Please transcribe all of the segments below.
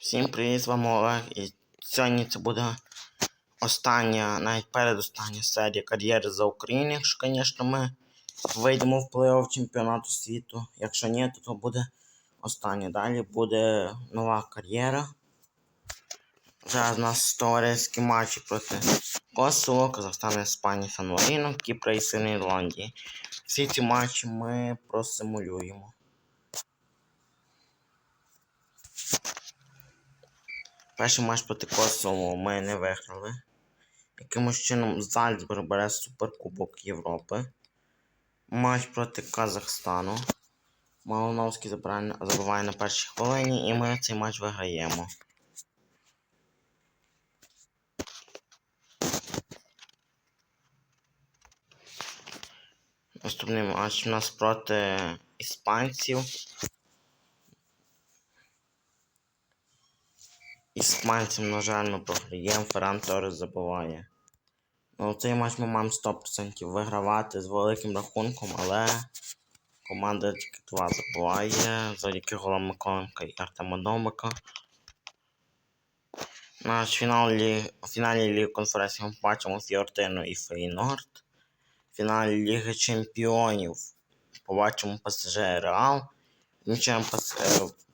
Всім привіт, з вами Олег. І сьогодні це буде остання, навіть передостання серія кар'єри за Україну. Якщо, звісно, ми вийдемо в плей-офф чемпіонату світу. Якщо ні, то, то буде остання. Далі буде нова кар'єра. Зараз у нас товариські матчі проти Косово, Казахстану, Іспанії, Сан-Маріно, Кіпра і Сильної Ірландії. Всі ці матчі ми просимулюємо. Перший матч проти Косово ми не виграли. Якимось чином Зальцбург бере Суперкубок Європи. Матч проти Казахстану. Малоновський забирає, забиває на першій хвилині і ми цей матч виграємо. Наступний матч у нас проти іспанців. Іспанцям, на жаль, ми програємо, Ферран Торres забиває. Ну, цей матч ми маємо 100% вигравати з великим рахунком, але команда тільки 2 забиває, завдяки голам Миколенка і Артема Домика. Наш фінал лі... фіналі Ліги конференції ми бачимо Фіортину і Фейнорд. Фіналі Ліги Чемпіонів побачимо ПСЖ Реал. Нічим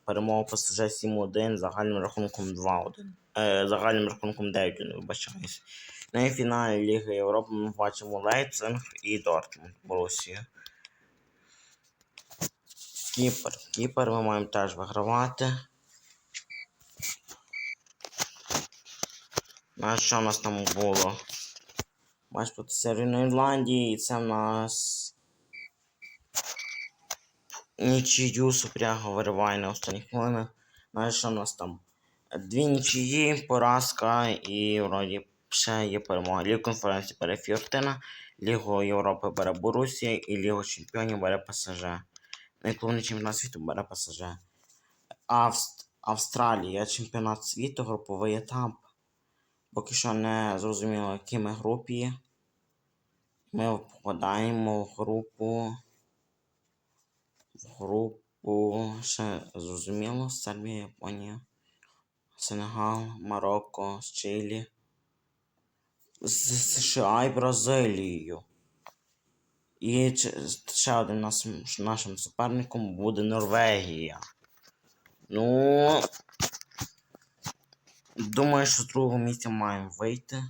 перемогу ПСЖ 7-1 загальним рахунком 2-1. Е, загальним рахунком 9-1, вибачаюсь. На фіналі Ліги Європи ми бачимо Лейпциг і Дортмунд Борусію. Кіпер. Кіпер ми маємо теж вигравати. На що в нас там було? Матч проти Северної Ірландії, і це в нас. Нічию Супряга вириває на останні хвилини. Знаєш, що у нас там? Дві нічиї, поразка і вроді ще є перемога. Лігу конференції бере Фіортина, Лігу Європи бере Борусія і Лігу Чемпіонів бере ПСЖ. Найклубний чемпіонат світу бере ПСЖ. Авст... Австралія, чемпіонат світу, груповий етап. Поки що не зрозуміло, які ми групі. Ми попадаємо в групу. Групу ще зрозуміло. Сербія, Японія, Сенегал, Марокко, Чилі. З США і Бразилією. І ще одним нашим, нашим суперником буде Норвегія. Ну. Думаю, що з другого місця маємо вийти.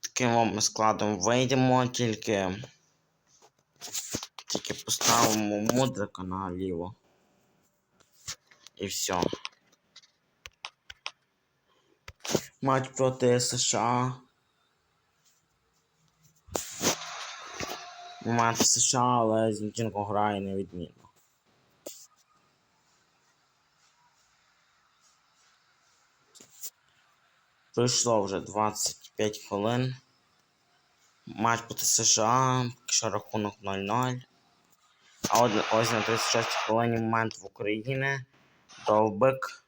Таким вам складом вийдемо, тільки. Тільки поставимо мудрика наліво. І все. Матч проти США. Матч США, але Зінченко грає невідмінно. Пройшло вже 25 хвилин. Матч проти США, що рахунок 0-0. А от ось на 36 хвилині момент в Україні. Довбик.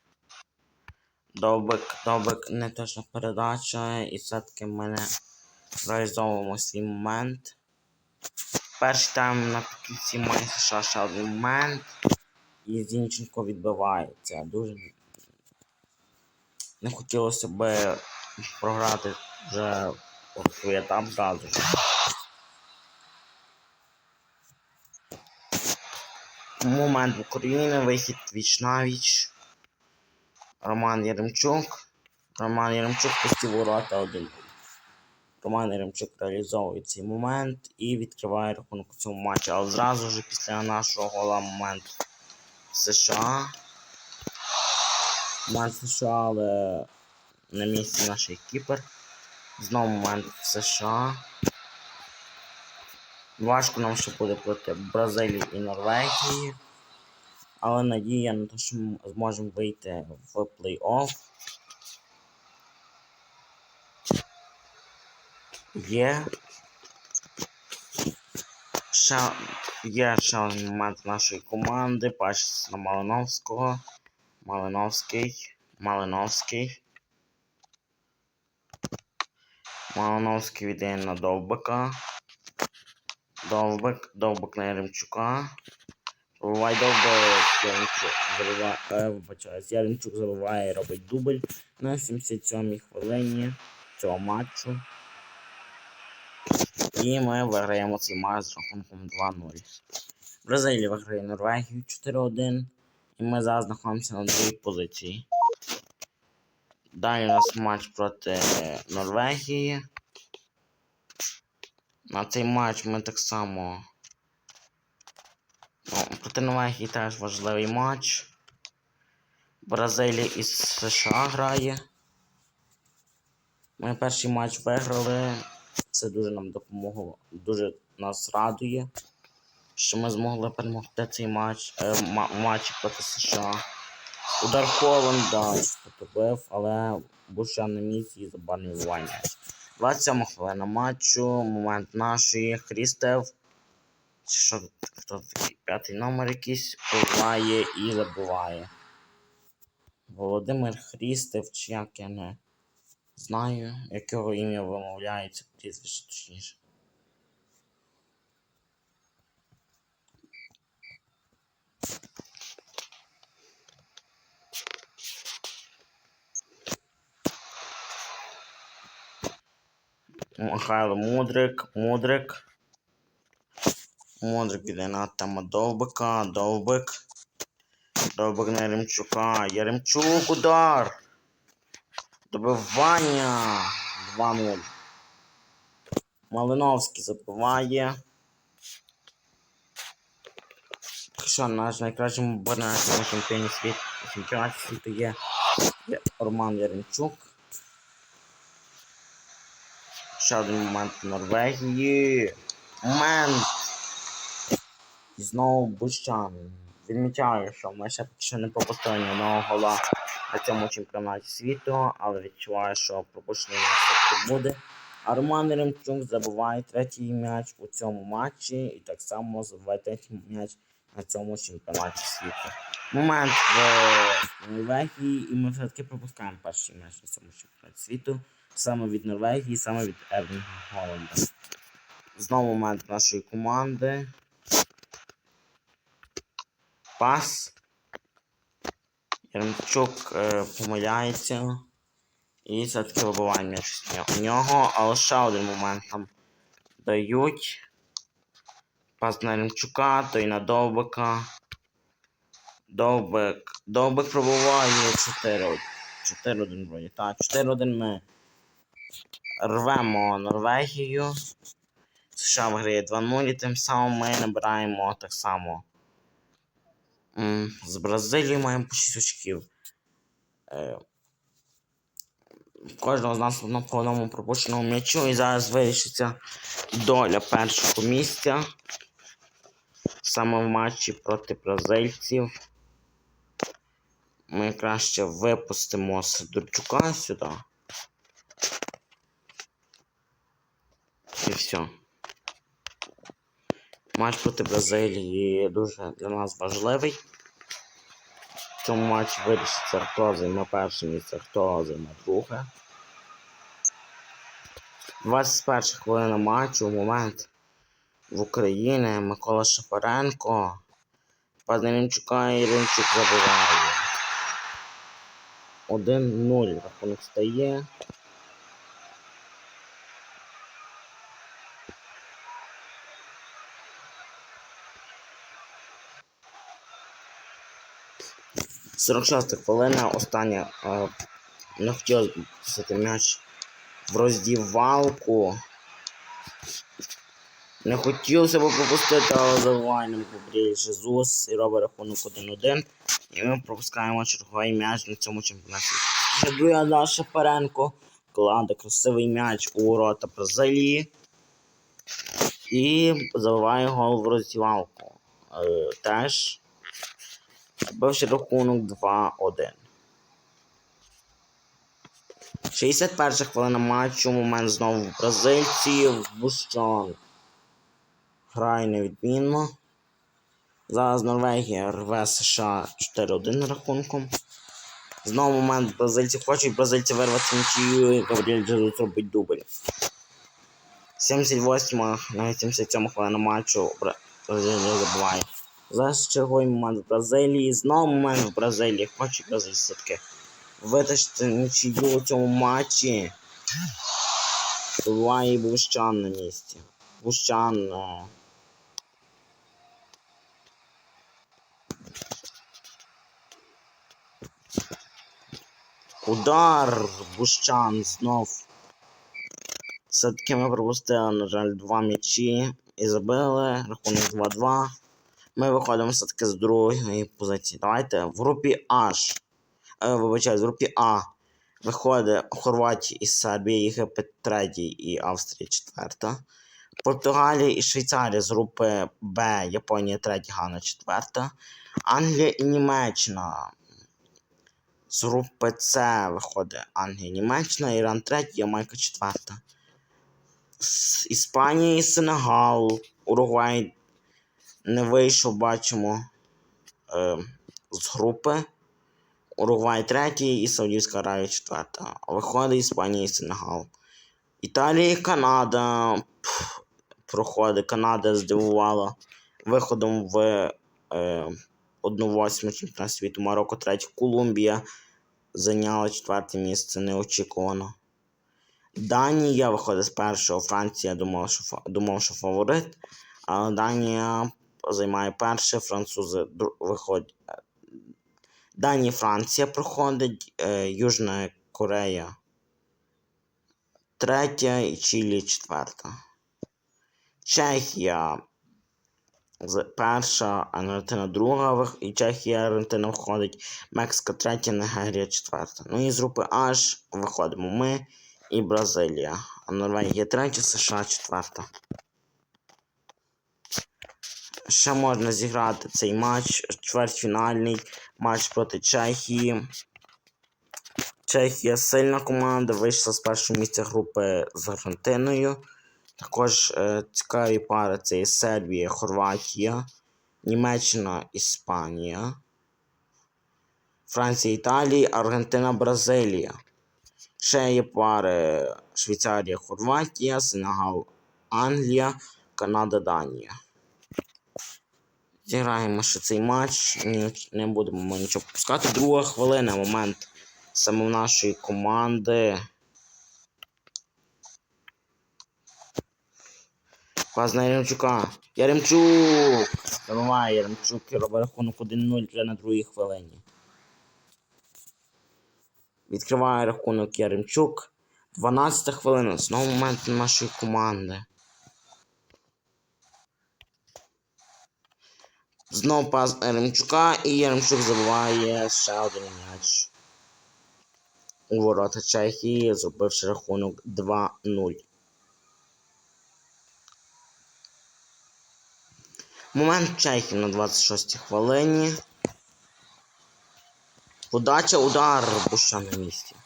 Довбик, довбик не точна передача. І все-таки ми не реалізовуємо свій момент. Перший тайм наприкінці має США ще один момент. І Зінченко відбивається. Дуже не хотілося б програти вже свій етап зразу. Момент в Україні, вихід віч на віч. Роман Яремчук. Роман Яремчук пустив ворота один. Роман Яремчук реалізовує цей момент і відкриває рахунок у цьому матчі. Але зразу ж після нашого гола момент США. Момент США, але на місці наш кіпер. Знову момент в США. Важко нам ще буде проти Бразилії і Норвегії. Але надія на те, що ми зможемо вийти в плей-офф. Є. Ще є ще один момент нашої команди. Пас на Малиновського. Малиновський. Малиновський. Віддає на Довбика. Довбик, Довбик на Яремчука. Бувай довго Яремчук забиває, е, вибачаюсь, Яремчук забиває і робить дубль на 77-й хвилині цього матчу. І ми виграємо цей матч з рахунком 2-0. Бразилія виграє Норвегію 4-1. І ми зараз знаходимося на другій позиції. Далі у нас матч проти Норвегії. На цей матч ми так само. Ну, проти Норвегії теж важливий матч. Бразилія із США грає. Ми перший матч виграли. Це дуже нам допомогло, дуже нас радує, що ми змогли перемогти цей матч е, ма- матчі проти США. Удар Холланда потопив, але Бушан на місці забанив 27 хвилина матчу, момент нашої Хрістев. Що хто такий? П'ятий номер якийсь пливає і забуває. Володимир Хрістев, чи як я не знаю, як його ім'я вимовляється, прізвище точніше. Михайло Мудрик, Мудрик. Мудрик іде на тема Довбика, Довбик. Довбик на Яремчука. Яремчук удар. Добивання. 2-0. Малиновський забиває. Що наш найкращим бонусом чемпіоні світу є Роман Яремчук. Ще один момент Норвегії. Момент. І знову Бущан. Відмічаю, що ми ще поки що не пропустили ні одного гола на цьому чемпіонаті світу, але відчуваю, що пропущений все буде. А Роман Яремчук забуває третій м'яч у цьому матчі і так само забуває третій м'яч на цьому чемпіонаті світу. Момент в Норвегії, і ми все-таки пропускаємо перший м'яч на цьому чемпіонаті світу. Саме від Норвегії, саме від Ерлінга Голланда. Знову момент нашої команди. Пас. Яремчук е, помиляється. І все-таки вибиває м'яч з нього. Але ще один момент там дають. Пас на Яремчука, той на Довбика. Довбик. Довбик пробуває 4-1. 4-1 вроді. Так, 4-1 ми рвемо Норвегію. США виграє 2-0 і тим самим ми набираємо так само. З Бразилії маємо по 6 очків. Е, Кожного з нас одно по пропущеному м'ячу і зараз вирішиться доля першого місця. Саме в матчі проти бразильців. Ми краще випустимо Сидорчука сюди. І все. Матч проти Бразилії дуже для нас важливий. В цьому матчі вирішиться, хто займе перше місце, хто займе друге. 21 хвилина матчу, момент в Україні Микола Шапаренко. Пан і Ремчук забиває. 1-0 рахунок стає. Сорок шоста хвилина, остання. Е, не б писати м'яч в роздівалку. Не хотілося б пропустити, але забиває нам Габріель Жезус і робить рахунок 1-1. І ми пропускаємо черговий м'яч на цьому чемпіонаті. Жадує наш Шапаренко. Кладе красивий м'яч у ворота Бразилії. І забиває гол в роздівалку. Е, теж. Бивши рахунок 2-1. 61 хвилина матчу. Момент знову в бразильців. Бущан. Грає невідмінно. Зараз Норвегія рве США 4-1 рахунком. Знову момент бразильці хочуть, бразильці вирвати нічию, і Габріель Джезус робить дубль. 78 навіть 77 хвилина матчу Бра- Бразилія забуває. Зараз черговий момент в Бразилії. Знову момент в Бразилії. Хочу Бразилії все-таки витащити нічию у цьому матчі. Буває Бущан на місці. Бущан. е, Удар Бущан знов. Все-таки ми пропустили, на жаль, два м'ячі і забили. Рахунок 2-2. Ми виходимо все-таки з другої позиції. Давайте в групі H. Е, вибачаю, в групі А. Виходить Хорватія і Сербія, Єгипет третій і Австрія четверта. Португалія і Швейцарія з групи Б, Японія третя, Гана четверта. Англія і Німеччина. З групи С виходить Англія, Німеччина, Іран третя, Ямайка четверта. Іспанія і Сенегал. Уругвай не вийшов, бачимо е, з групи. Уругвай третій і Саудівська Аравія четверта. Виходить Іспанія і Сенегал. Італія і Канада. Проходить. Канада здивувала виходом в е, 1-8 чемпіонат світу. Марокко третій. Колумбія зайняла четверте місце неочікувано. Данія виходить з першого. Франція думав, що, думав, що фаворит. Але Данія займає перше, французи виходять. Данія, Франція проходить, е, Южна Корея третя і Чилі четверта. Чехія перша, Аргентина друга, і Чехія, Аргентина входить, Мексика третя, Нігерія четверта. Ну і з групи H виходимо ми і Бразилія. А Норвегія третя, США четверта. Ще можна зіграти цей матч, чвертьфінальний матч проти Чехії. Чехія сильна команда, вийшла з першого місця групи з Аргентиною. Також е, цікаві пари це є Сербія, Хорватія, Німеччина, Іспанія, Франція, Італія, Аргентина, Бразилія. Ще є пари Швейцарія, Хорватія, Сенегал, Англія, Канада, Данія. Зіграємо ще цей матч, не будемо ми нічого пропускати. Друга хвилина, момент саме в нашої команди. Пас на Яремчука. Яремчук! Забиває Яремчук і робить рахунок 1-0 вже на другій хвилині. Відкриває рахунок Яремчук. 12 хвилина. Знову момент нашої команди. Знов пас Яремчука і Яремчук забиває ще один м'яч. У ворота Чехії, зробивши рахунок 2-0. Момент Чехів на 26 хвилині. Подача, удар, Бущан на місці.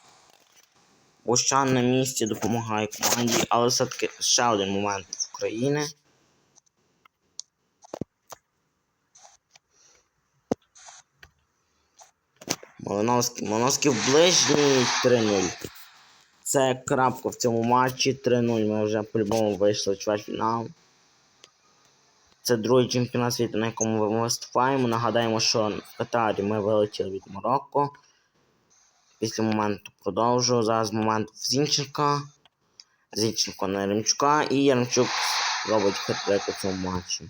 Бущан на місці допомагає команді, але все-таки ще один момент в України. Малиновський, Малиновський в ближній 3-0. Це крапка в цьому матчі 3-0. Ми вже по-любому вийшли в чвертьфінал. Це другий чемпіонат світу, на якому ми виступаємо. Нагадаємо, що в Катарі ми вилетіли від Марокко. Після моменту продовжую. Зараз момент в Зінченка. Зінченко на Яремчука і Яремчук робить хитрик у цьому матчі.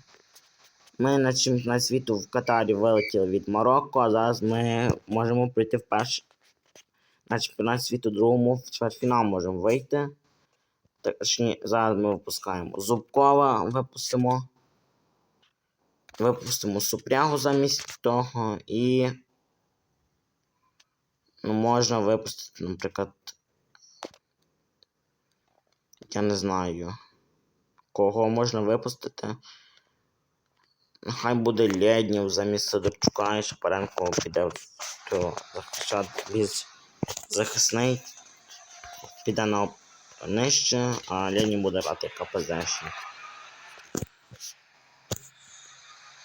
Ми на чемпіонат світу в Катарі вилетіли від Марокко, а зараз ми можемо прийти в перший на чемпіонат світу другому в чвертьфінал можемо вийти. Точні, зараз ми випускаємо Зубкова, випустимо. Випустимо Супрягу замість того і. Ну, можна випустити, наприклад. Я не знаю. Кого можна випустити? Нехай буде Лєднів замість Сидорчука і Шапаренко піде то захищати ліс захисний. Піде на нижче, а Лєднів буде грати КПЗшник.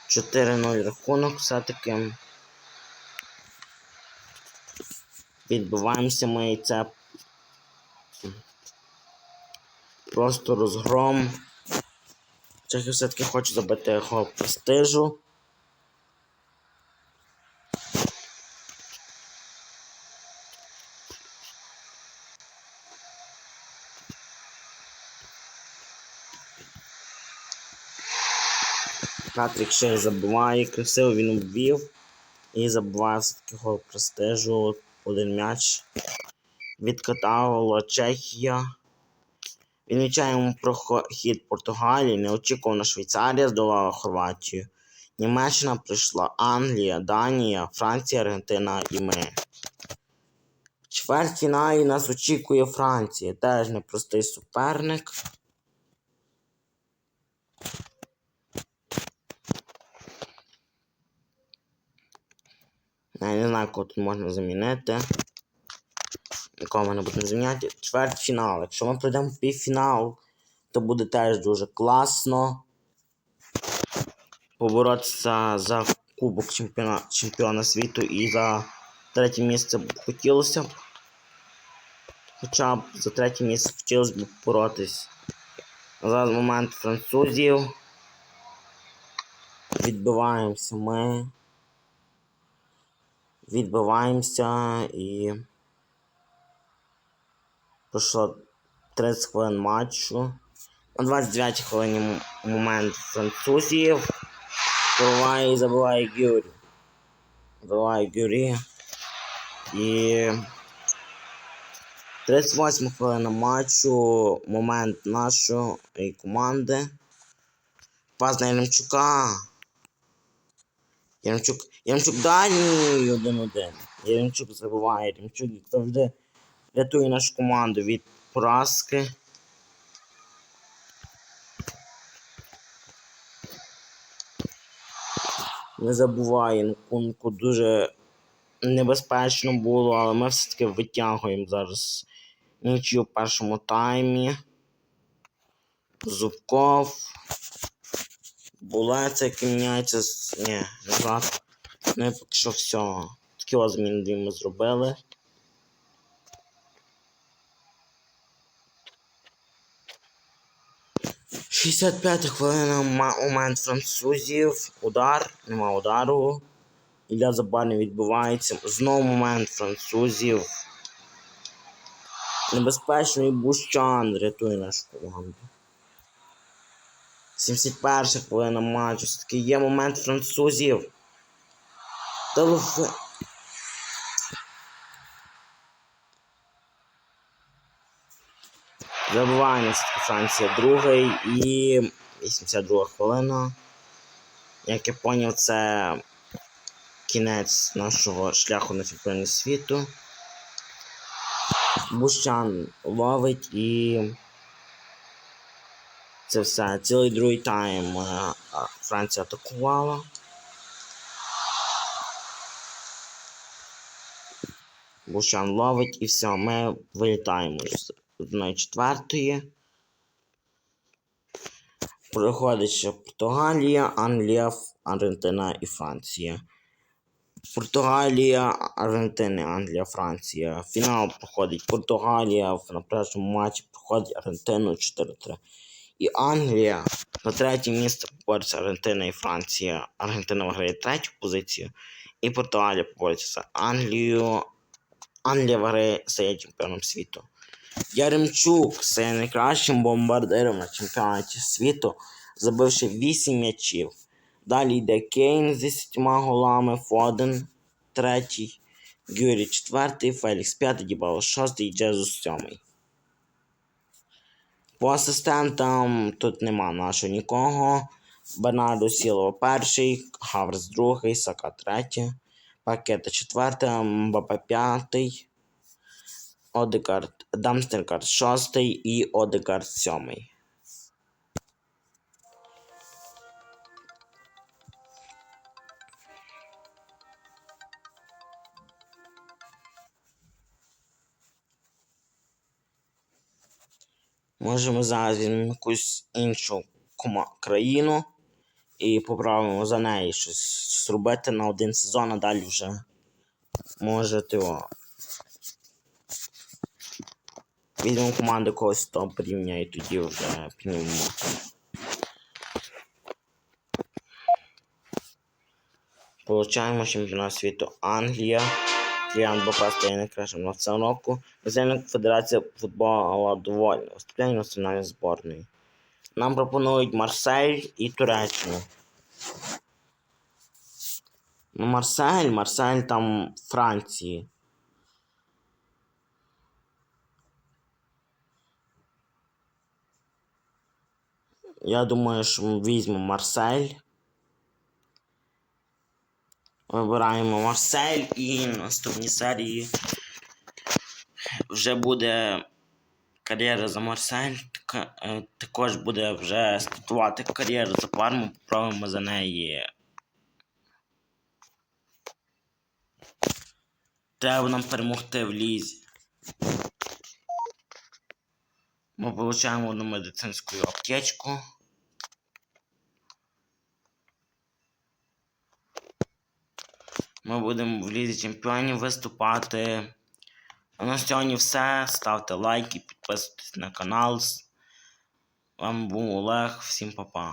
4-0 рахунок все-таки. Відбиваємося ми і це просто розгром. Чехи все-таки хочуть забити його престижу. Патрік ще забуває, красиво він вбив і забуває все-таки його престижу. Один м'яч відкатала Чехія. Відмічаємо прохід Португалії. Неочікувано Швейцарія здолала Хорватію. Німеччина прийшла Англія, Данія, Франція, Аргентина і ми. В чвертьфіналі нас очікує Франція. Теж непростий суперник. Я не знаю, кого тут можна замінити. Нікого ми не будемо заміняти. Чвертьфінал. Якщо ми пройдемо в півфінал, то буде теж дуже класно. Поборотися за Кубок чемпіона, чемпіона світу і за третє місце б хотілося б. Хоча б за третє місце хотілося б боротись. Зараз момент французів. Відбиваємося ми. Відбиваємося і. Пройшло 30 хвилин матчу. На 29 хвилині момент французів. Пробиває і забиває Гюрі. Забиває Гюрі. І 38 хвилина матчу. Момент нашої команди. Пас на Яремчука. Яремчук. Яремчук дальній 1-1. Яремчук забиває. Яремчук як завжди рятує нашу команду від поразки. Не забуваємо, кунку дуже небезпечно було, але ми все-таки витягуємо зараз нічию в першому таймі. Зубков. Булець, який міняється. Ні, назад. Ну і поки що все. Такі ось зміни дві ми зробили. Шістдесят п'ята хвилина ма- момент французів. Удар. Нема удару. Ілля Забарний відбувається. Знову момент французів. Небезпечний Бущан рятує нашу команду. 71 хвилина матчу. Все-таки є момент французів. Та Забиває все-таки Франція другий і 82 хвилина. Як я поняв, це кінець нашого шляху на чемпіоні світу. Бущан ловить і. Це все. Цілий другий тайм е, Франція атакувала. Бущан ловить і все, ми вилітаємо з одної четвертої. Проходить Португалія, Англія, Аргентина і Франція. Португалія, Аргентина, Англія, Франція. Фінал проходить Португалія. На першому матчі проходить Аргентину 4-3. І Англія на третє місце побореться Аргентина і Франція. Аргентина виграє третю позицію. І Португалія побореться з Англією. Англія виграє стає чемпіоном світу. Яремчук стає найкращим бомбардиром на чемпіонаті світу, забивши 8 м'ячів. Далі йде Кейн з 10 голами, Фоден третій, Гюрі четвертий, Фелікс п'ятий, Дібало шостий Джезус сьомий. По асистентам тут нема нашого нікого. Бернардо Сілова перший, Хаврс другий, Сака третій, Пакета четверта, Мбапе п'ятий, Одегард, Дамстергард шостий і Одегард сьомий. Може ми зараз якусь іншу країну і поправимо за неї щось зробити на один сезон, а далі вже може його. Візьмемо команду когось топ рівня і тоді вже піднімемо. Получаємо чемпіонат світу Англія. Кіан Бапа стає найкращим на цього року. Національна федерація футболу довольна. Виступляння національної зборної. Нам пропонують Марсель і Туреччину. Ну, Марсель, Марсель там Франції. Я думаю, що ми візьмемо Марсель. Вибираємо Марсель і в наступній серії вже буде кар'єра за Марсель. Е, Також буде вже стартувати кар'єра за Парму. Попробуємо за неї. Треба нам перемогти в лізі. Ми отримуємо одну медицинську аптечку. Ми будемо в Лізі Чемпіонів виступати. А на сьогодні все. Ставте лайки, підписуйтесь на канал. Вам був Олег. Всім па-па.